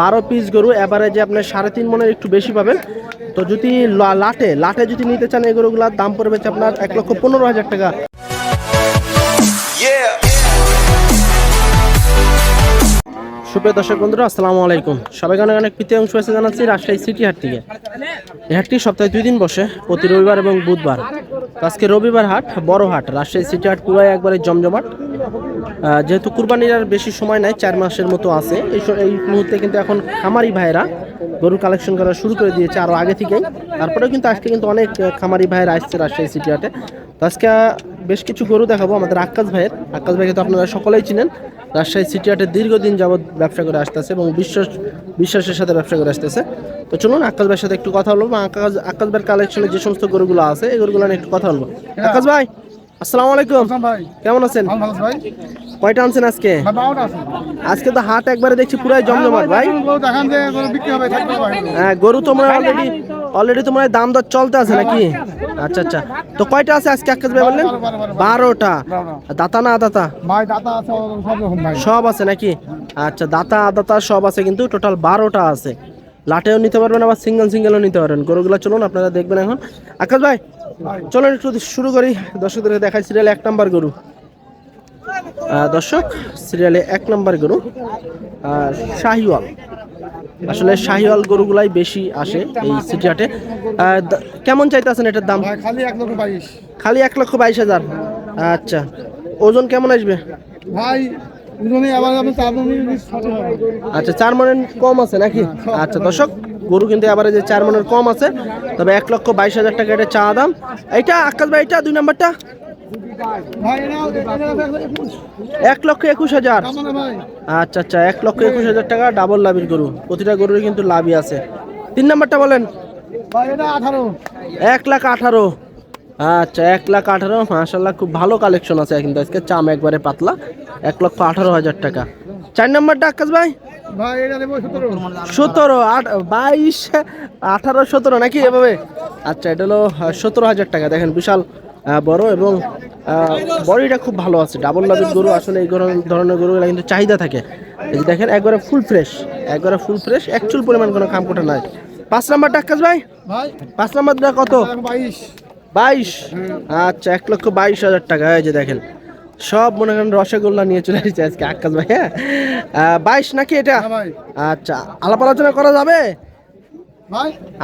বারো পিস গরু এভারেজে আপনার সাড়ে তিন মনের একটু বেশি পাবেন। তো যদি লাটে লাটে যদি নিতে চান এই গরুগুলার দাম পড়বে আপনার এক লক্ষ পনেরো হাজার টাকা. সুপ্রিয় দর্শক বন্ধুরা, আসসালামু আলাইকুম। সবাইকে অনেক অনেক প্রীতি অংশ এসে জানাচ্ছি রাজশাহী সিটি হাট থেকে। এই হাটটি সপ্তাহে দুই দিন বসে, প্রতি রবিবার এবং বুধবার। আজকে রবিবার হাট, বড় হাট, রাজশাহী সিটি হাট পুরাই একবারে জমজমাট। যেহেতু কুরবানির আর বেশি সময় নাই, চার মাসের মতো আছে। এই মুহূর্তে কিন্তু এখন খামারি ভাইয়েরা গরু কালেকশন করা শুরু করে দিয়েছে আরও আগে থেকেই। তারপরেও কিন্তু আজকে কিন্তু অনেক খামারি ভাইয়েরা আসছে রাজশাহী সিটি হাটে। তো আজকে বেশ কিছু গরু দেখাবো আমাদের আকাশ ভাইয়ের। আকাশ ভাইকে তো আপনারা সকলেই চিনেন। রাজশাহী সিটি হাটে দীর্ঘদিন যাবৎ ব্যবসা করে আসতেছে এবং বিশ্বাস, বিশ্বাসের সাথে ব্যবসা করে আসতেছে। তো চলুন আকাশ ভাইয়ের সাথে একটু কথা বলব। আকাশ আকাশ ভাইয়ের কালেকশনে যে সমস্ত গরুগুলো আছে, এই গরুগুলো নিয়ে একটু কথা বলব। আকাশ ভাই! আসসালামু আলাইকুম। ভাই। কেমন আছেন? ভাই। কয়টা আনছেন আজকে? আছে। আজকে তো হাট একবারে দেখছি পুরাই জমজমাট ভাই। হ্যাঁ গরু তোমরা অলরেডি অলরেডি তোমার দাম দর চলতে আছে নাকি? আচ্ছা আচ্ছা। তো কয়টা আছে আজকে আকাশ ভাই বললেন? বারো, বারো, বারো। বারোটা। দাতা না দাতা ভাই দাতা আছে সব আছে নাকি? আচ্ছা দাতা আদাতা সব আছে কিন্তু টোটাল বারোটা আছে। লাটেও নিতে পারবেন আবার সিঙ্গেল সিঙ্গেলও নিতে পারবেন। গরুগুলো চলুন আপনারা দেখবেন এখন। আকাশ ভাই চলুন একটু শুরু করি। দর্শকদের দেখাই সিরিয়ালে এক নাম্বার গরু। দর্শক সিরিয়ালে এক নাম্বার গরু আর শাহিওয়াল। আসলে শাহিওয়াল গরুগুলাই বেশি আসে এই সিটি হাটে। কেমন চাইতেছেন এটার দাম? খালি এক লক্ষ বাইশ। খালি এক লক্ষ বাইশ হাজার। আচ্ছা ওজন কেমন আসবে? ভাই আচ্ছা চার মনের কম আছে নাকি? আচ্ছা দর্শক গরু কিন্তু এবারে যে চার মনের কম আছে। তবে এক লক্ষ বাইশ হাজার টাকা এটা চা দাম। এইটা আকাশ ভাই এটা দুই নাম্বারটা? এক লক্ষ একুশ হাজার। আচ্ছা আচ্ছা এক লক্ষ একুশ হাজার টাকা ডাবল লাভের গরু। প্রতিটা গরুরই কিন্তু লাভই আছে। তিন নাম্বারটা বলেন। এক লাখ আঠারো। আচ্ছা এক লাখ আঠারো মাসাল্লাহ খুব ভালো কালেকশন আছে কিন্তু আজকে চাম একবারে পাতলা। এক লক্ষ আঠারো হাজার টাকা। চার নাম্বারটা আকাশ ভাই? ভাই সতেরো। বাইশ আঠারো সতেরো নাকি এভাবে? আচ্ছা এটা হলো সতেরো হাজার টাকা। দেখেন বিশাল বড় এবং বডিটা খুব ভালো আছে। ডাবল লাভের গরু আসলে এই ধরনের- গরুগুলো কিন্তু চাহিদা থাকে। এই যে দেখেন একবারে ফুল ফ্রেশ একবারে ফুল ফ্রেশ অ্যাকচুয়াল পরিমাণ কোনো খামকোটা নাই। পাঁচ নাম্বার ডাক্কাস ভাই? ভাই পাঁচ নাম্বারটা কত? বাইশ। বাইশ? আচ্ছা এক লক্ষ বাইশ হাজার টাকা এই যে দেখেন। সব মনে করেন রসগোল্লা নিয়ে চলে এসেছে আজকে আকাশ ভাই হ্যাঁ? বাইশ নাকি এটা? হ্যাঁ আচ্ছা আলাপ আলোচনা করা যাবে?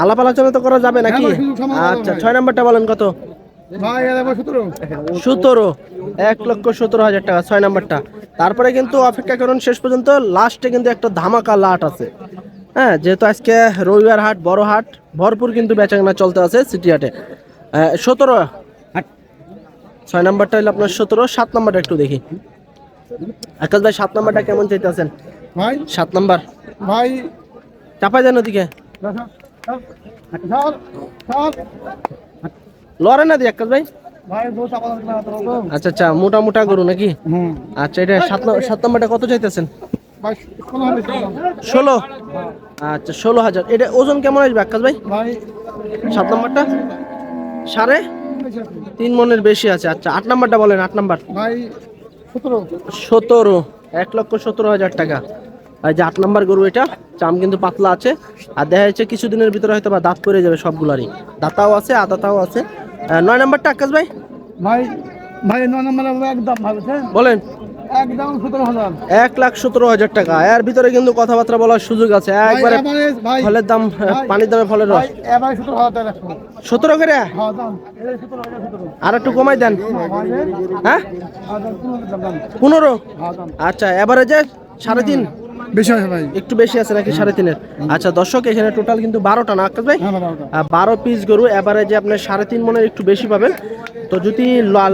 আলাপ আলোচনা তো করা যাবে নাকি? হ্যাঁ, আচ্ছা ছয় নাম্বারটা বলেন কত? সতেরো। এক লক্ষ সতেরো হাজার টাকা ছয় নাম্বারটা। তারপরে কিন্তু অপেক্ষা করুন শেষ পর্যন্ত লাস্টে কিন্তু একটা ধামাকা লাট আছে। হ্যাঁ যেহেতু আজকে রবিবার হাট বড় হাট ভরপুর কিন্তু বেচাকেনা চলতে আছে সিটি হাটে। সতেরো। ছয় নাম্বারটা হলো আপনার সতেরো সাত নাম্বারটা একটু দেখি। আকাশ ভাই সাত নাম্বারটা কেমন চাইতেছেন? ভাই। সাত নাম্বার। ভাই। চাপাই দেন ওদিকে। লড়ে না দি আকাশ ভাই। আচ্ছা আচ্ছা মোটা মোটা গরু নাকি? আচ্ছা এটা সাত সাত নাম্বারটা কত চাইতেছেন? ষোলো আচ্ছা ষোলো হাজার। এটা ওজন কেমন আসবে আকাশ ভাই। সাত নাম্বারটা? সাড়ে তিন মনের বেশি আছে আচ্ছা আট নাম্বারটা বলেন আট নাম্বার। ভাই সতেরো। সতেরো এক লক্ষ সতেরো হাজার টাকা। আর যে আট নাম্বার গরু এটা চাম কিন্তু পাতলা আছে। আর দেখা যাচ্ছে কিছুদিনের ভিতরে হয়তো বা দাঁত পড়ে যাবে সবগুলারই। দাতাও আছে আদাতাও আছে। নয় নাম্বারটা আকাশ ভাই? ভাই ভাই নম্বর একদম ভাবছেন বলেন। একদম সতেরো হাজার। এক লাখ সতেরো হাজার টাকা। এর ভিতরে কিন্তু কথাবার্তা বলার সুযোগ আছে। একবারে এবারে ফলের দাম পানির দামে ফলের রস। সতেরো করে? হ্যাঁ আর একটু কমাই দেন। হ্যাঁ হ্যাঁ? পনেরো হ্যাঁ আচ্ছা এভারেজে সাড়ে তিন? বেশি আছে ভাই। একটু বেশি আছে নাকি সাড়ে তিনের? আচ্ছা দর্শক এখানে টোটাল কিন্তু বারোটা না আকাশ ভাই? হ্যাঁ বারো পিস গরু এভারেজে আপনার সাড়ে তিন মনের একটু বেশি পাবেন। তো যদি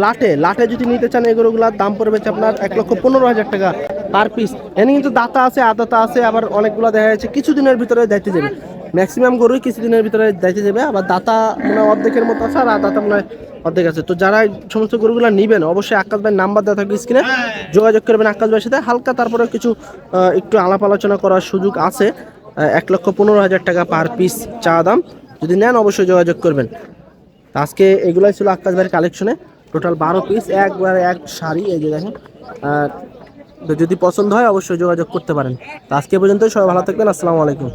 লাটে লাটে যদি নিতে চান এই গরুগুলার দাম পড়বে আপনার এক লক্ষ পনেরো হাজার টাকা পার পিস এখানে কিন্তু দাতা আছে, আদাতা আছে, আবার অনেকগুলো দেখা যাচ্ছে কিছুদিনের ভিতরে দায়িত্ব যাবে। ম্যাক্সিমাম গরুই কিছুদিনের ভিতরে দায়িত্ব যাবে, আবার দাতা মানে অর্ধেকের মতো আছে আর আদাতা মানে অর্ধেক আছে। তো যারা সমস্ত গরুগুলো নেবেন, অবশ্যই আকাশ ভাই নাম্বার দেওয়া থাকবে স্ক্রিনে। যোগাযোগ করবেন আকাশ ভাইয়ের সাথে। হালকা তারপরে কিছু একটু আলাপ আলোচনা করার সুযোগ আছে। এক লক্ষ পনেরো হাজার টাকা পার পিস চা দাম। যদি নেন, অবশ্যই যোগাযোগ করবেন। আজকে এগুলাই ছিল আকাশ ভাইয়ের কালেকশনে টোটাল বারো পিস একবার এক শাড়ি, এই যে দেখেন। আর যদি পছন্দ হয়, অবশ্যই যোগাযোগ করতে পারেন। আজকে পর্যন্ত সবাই ভালো থাকবেন, আসসালামু আলাইকুম।